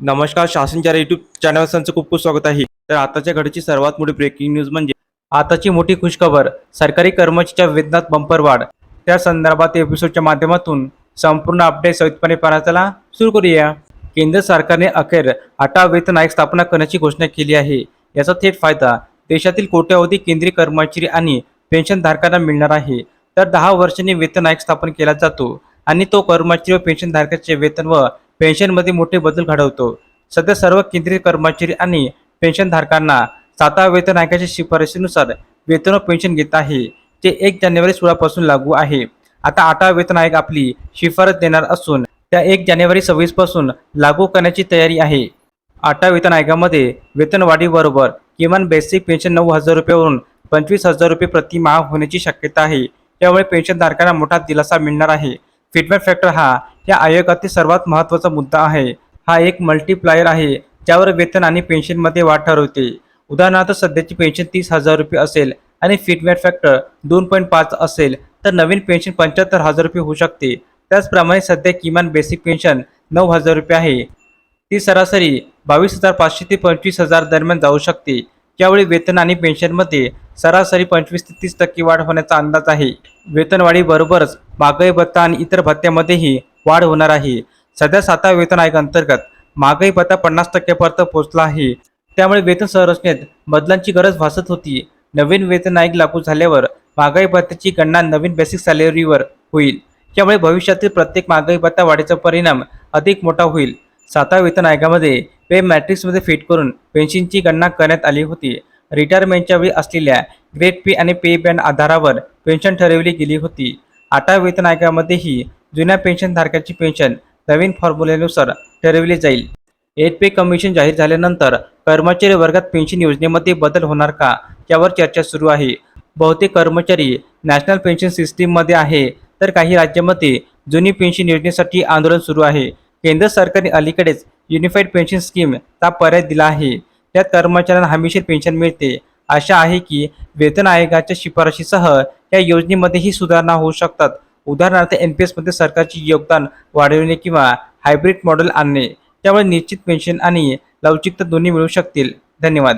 नमस्कार शासनच्या YouTube channel संचं खूप खूप स्वागत आहे. तर आताच्या घडीची सर्वात मोठी ब्रेकिंग न्यूज म्हणजे आताची मोठी खुशखबर सरकारी कर्मचाऱ्याच्या वेतनात बंपर वाढ. त्या संदर्भात एपिसोडच्या माध्यमातून संपूर्ण अपडेट सवितपणे पाहण्याला सुरू करूया. केंद्र सरकारने अखेर आठवा वेतन आयोग स्थापना करण्याची घोषणा केली आहे. याचा थेट फायदा देशातील कोट्यावधी केंद्रीय कर्मचारी आणि पेन्शनधारकांना मिळणार आहे. तर दहा वर्षांनी वेतन आयोग स्थापन केला जातो आणि तो कर्मचारी व पेन्शनधारकाचे वेतन व पेन्शनमध्ये मोठे बदल घडवतो. सध्या सर्व केंद्रीय कर्मचारी आणि पेन्शनधारकांना सातव्या वेतन आयोगाच्या शिफारशीनुसार वेतन व पेन्शन घेत आहे. जे एक जानेवारी सोळापासून लागू आहे. आता आठवा वेतन आयोग आपली शिफारस देणार असून त्या एक जानेवारी सव्वीसपासून लागू करण्याची तयारी आहे. आठव्या वेतन आयोगामध्ये वेतनवाढीबरोबर किमान बेसिक पेन्शन नऊ हजार रुपयावरून पंचवीस हजार रुपये प्रतिमाह होण्याची शक्यता आहे. त्यामुळे पेन्शनधारकांना मोठा दिलासा मिळणार आहे. फिटमेंट फॅक्टर हा या आयोगातील सर्वात महत्त्वाचा मुद्दा आहे. हा एक मल्टीप्लायर आहे ज्यावर वेतन आणि पेन्शनमध्ये वाढ ठरवते. उदाहरणार्थ सध्याची पेन्शन तीस हजार रुपये असेल आणि फिटमेट फॅक्टर दोन पॉईंट पाच असेल तर नवीन पेन्शन पंच्याहत्तर हजार रुपये होऊ शकते. त्याचप्रमाणे सध्या किमान बेसिक पेन्शन नऊ हजार रुपये आहे. ती सरासरी बावीस हजार पाचशे ते पंचवीस हजार दरम्यान जाऊ शकते. यावेळी वेतन आणि पेन्शनमध्ये सरासरी पंचवीस ते तीस टक्के वाढ होण्याचा अंदाज आहे. वेतनवाढीबरोबरच महागाई भत्ता आणि इतर भत्त्यामध्येही वाढ होणार आहे. सध्या सातव्या वेतन आयोग अंतर्गत महागाई भत्ता पन्नास टक्क्यापर्यंत पोहोचला आहे. त्यामुळे वेतन संरचनेत बदलांची गरज भासत होती. नवीन वेतन आयोग लागू झाल्यावर महागाई भत्त्याची गणना नवीन बेसिक सॅलरीवर होईल. त्यामुळे भविष्यातील प्रत्येक महागाई भत्ता वाढीचा परिणाम अधिक मोठा होईल. सातव्या वेतन आयोगामध्ये पे मॅट्रिक्समध्ये फिट करून पेन्शनची गणना करण्यात आली होती. रिटायरमेंटच्या वेळी असलेल्या ग्रेड पे आणि पे बँड आधारावर पेन्शन ठरवली गेली होती. आठव्या वेतन आयोगामध्येही जुन्या पेन्शनधारकाची पेन्शन नवीन फॉर्म्युलेनुसार ठरविली जाईल. एट पे कमिशन जाहीर झाल्यानंतर कर्मचारी वर्गात पेन्शन योजनेमध्ये बदल होणार का यावर चर्चा सुरू आहे. बहुतेक कर्मचारी नॅशनल पेन्शन सिस्टीममध्ये आहे तर काही राज्यामध्ये जुनी पेन्शन योजनेसाठी आंदोलन सुरू आहे. केंद्र सरकारने अलीकडेच युनिफाईड पेन्शन स्कीम चा पर्याय दिला आहे. त्यात कर्मचाऱ्यांना हमीशीर पेन्शन मिळते. आशा आहे की वेतन आयोगाच्या शिफारशीसह या योजनेमध्येही सुधारणा होऊ शकतात. उदाहरणार्थ एन पी एसमध्ये सरकारचे योगदान वाढविणे किंवा हायब्रिड मॉडेल आणणे त्यामुळे निश्चित पेन्शन आणि लवचिकता दोन्ही मिळू शकतील. धन्यवाद.